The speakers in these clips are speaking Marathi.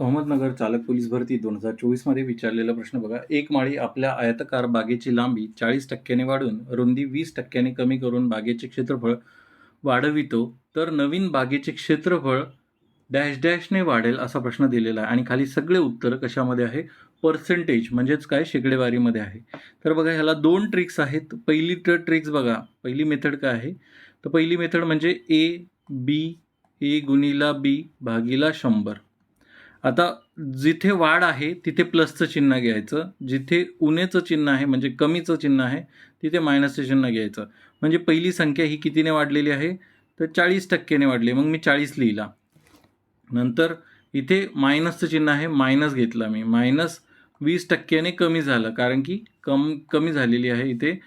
अहमदनगर चालक पोलीस भरती दोन हजार चोवीसमध्ये विचारलेला प्रश्न बघा. एक माळी आपल्या आयताकार बागेची लांबी चाळीस टक्क्याने वाढून रुंदी वीस टक्क्याने कमी करून बागेचे क्षेत्रफळ वाढवितो तर नवीन बागेचे क्षेत्रफळ डॅश डॅशने वाढेल असा प्रश्न दिलेला आहे. आणि खाली सगळे उत्तर कशामध्ये आहे? पर्सेंटेज म्हणजेच काय? शेकडेवारीमध्ये आहे. तर बघा ह्याला दोन ट्रिक्स आहेत. पहिली तर ट्रिक्स बघा. पहिली मेथड काय आहे? तर पहिली मेथड म्हणजे ए बी ए गुणिला बी भागीला शंभर. आता जिथे वाढ आहे तिथे प्लसचं चिन्ह घ्यायचं. जिथे उणेचं चिन्ह आहे म्हणजे कमीचं चिन्ह आहे तिथे मायनसचं चिन्ह घ्यायचं. म्हणजे पहिली संख्या ही कितीने वाढलेली आहे? तर चाळीस टक्क्याने वाढली. मग मी चाळीस लिहिला. नंतर इथे मायनसचं चिन्ह आहे मायनस घेतला मी. मायनस वीस टक्क्याने कमी झालं कारण की कम कमी झालेली आहे इथे.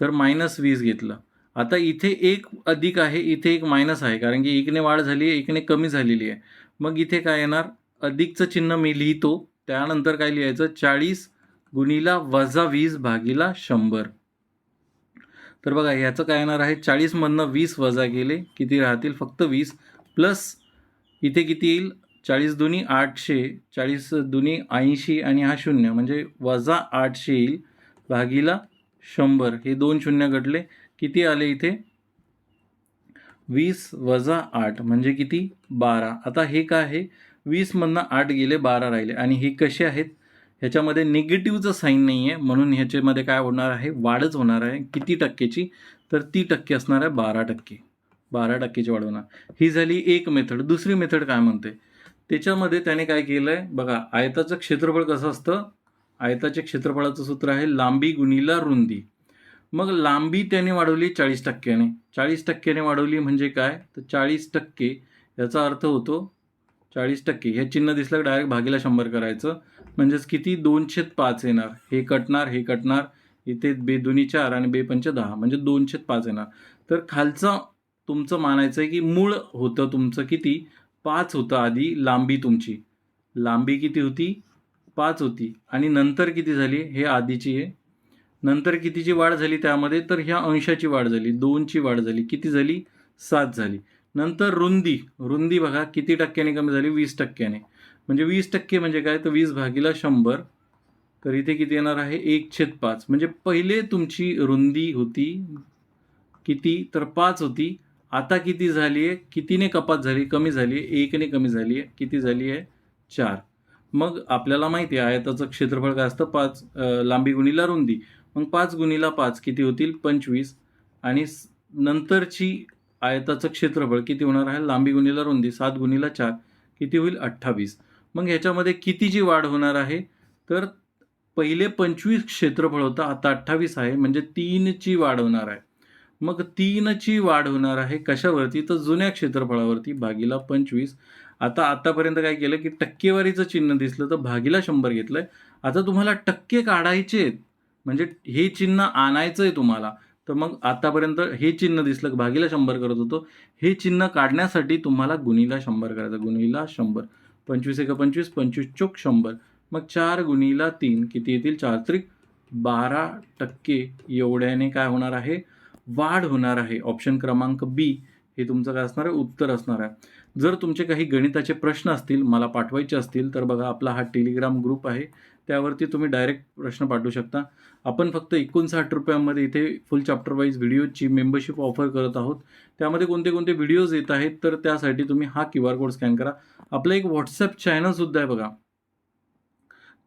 तर मायनस वीस घेतलं. आता इथे एक अधिक आहे इथे एक मायनस आहे कारण की एकने वाढ झाली आहे एकने कमी झालेली आहे. मग इथे काय येणार? अधिकचं चिन्ह मी लिहितो. त्यानंतर काय लिहायचं? चाळीस गुणीला वजा वीस भागीला शंभर. तर बघा ह्याचं काय येणार आहे? चाळीसमधनं वीस वजा गेले किती राहतील? फक्त वीस. प्लस इथे किती येईल? चाळीस दुनी आठशे. चाळीस दुनी ऐंशी आणि हा शून्य. म्हणजे वजा आठशे येईल भागीला शंभर. हे दोन शून्य घडले किती आले इथे? वीस वजा आठ. म्हणजे किती? बारा. आता हे काय आहे? वीसमधनं आठ गेले बारा राहिले. आणि हे कसे आहेत? ह्याच्यामध्ये निगेटिव्हचं साईन नाही आहे म्हणून ह्याच्यामध्ये काय होणार आहे? वाढच होणार आहे. किती टक्केची? तर ती टक्के असणार आहे बारा टक्के. बारा टक्केची वाढ होणार. ही झाली एक मेथड. दुसरी मेथड काय म्हणते? त्याच्यामध्ये त्याने काय केलं आहे बघा आयताचं क्षेत्रफळ कसं असतं? आयताच्या क्षेत्रफळाचं सूत्र आहे लांबी गुणीला रुंदी. मग लांबी त्याने वाढवली चाळीस टक्क्याने. चाळीस टक्क्याने वाढवली म्हणजे काय? तर चाळीस टक्के याचा अर्थ होतो चाळीस टक्के. हे चिन्ह दिसलं की डायरेक्ट भागीला शंभर करायचं. म्हणजेच किती? दोनशे पाच येणार. हे कटणार हे कटणार. इथे बे दोन्ही चार आणि बे पंच दहा. म्हणजे दोनशे पाच येणार. तर खालचं तुमचं मानायचं आहे की मूळ होतं तुमचं किती? पाच होतं आधी लांबी तुमची. लांबी किती होती? पाच होती. आणि नंतर किती झाली? हे आधीची आहे. नंतर कितीची वाढ झाली त्यामध्ये? तर ह्या अंशाची वाढ झाली. दोनची वाढ झाली. किती झाली? सात झाली. नंतर रुंदी. रुंदी बघा किती टक्क्याने कमी झाली? वीस टक्क्याने. म्हणजे वीस टक्के म्हणजे काय? तर वीस भागीला शंभर. तर इथे किती येणार आहे? एक छेद पाच. म्हणजे पहिले तुमची रुंदी होती. किती? तर पाच होती. आता किती झाली आहे कितीने कपात झाली? कमी झाली आहे एकने कमी झाली आहे किती झाली आहे चार. मग आपल्याला माहिती आहे आयताचं क्षेत्रफळ काय असतं? पाच लांबी गुणीला रुंदी. मग पाच गुणीला पाच किती होतील? पंचवीस. आणि नंतरची आयताचं क्षेत्रफळ किती होणार आहे? लांबी गुणीला रुंदी सात गुणीला चार किती होईल? अठ्ठावीस. मग ह्याच्यामध्ये कितीची वाढ होणार आहे? तर पहिले पंचवीस क्षेत्रफळ होतं आता अठ्ठावीस आहे म्हणजे तीनची वाढ होणार आहे. मग तीनची वाढ होणार आहे कशावरती? तर जुन्या क्षेत्रफळावरती भागीला पंचवीस. आता आतापर्यंत काय केलं की टक्केवारीचं चिन्ह दिसलं तर भागीला शंभर घेतलं आहे आता तुम्हाला टक्के काढायचे आहेत. म्हणजे हे चिन्ह आणायचं आहे तुम्हाला. तर मग आतापर्यंत हे चिन्ह दिसलं की भागीला शंभर करत होतो. हे चिन्ह काढण्यासाठी तुम्हाला गुणीला शंभर करायचं. गुणीला शंभर. पंचवीस एक पंचवीस पंचवीस चोक शंभर. मग चार गुणीला तीन. किती येतील? चार. त्रिक बारा टक्के एवढ्याने काय होणार आहे? वाढ होणार आहे. ऑप्शन क्रमांक बी हे तुमचं काय असणार आहे? उत्तर असणार आहे. जर तुमचे काही गणिताचे प्रश्न असतील मला पाठवायचे असतील तर बघा आपला हा टेलिग्राम ग्रुप आहे. त्यावरती तुम्ही डायरेक्ट प्रश्न पाठवू शकता. आपण फक्त एकोणसाठ रुपयांमध्ये इथे फुल चॅप्टर वाईज व्हिडिओची मेंबरशिप ऑफर करत आहोत. त्यामध्ये कोणते कोणते व्हिडिओज येत आहेत तर त्यासाठी तुम्ही हा क्यू आर कोड स्कॅन करा. आपलं एक व्हॉट्सअप चॅनलसुद्धा आहे बघा.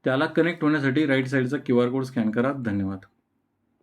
त्याला कनेक्ट होण्यासाठी राईट साईडचा क्यू आर कोड स्कॅन करा. धन्यवाद.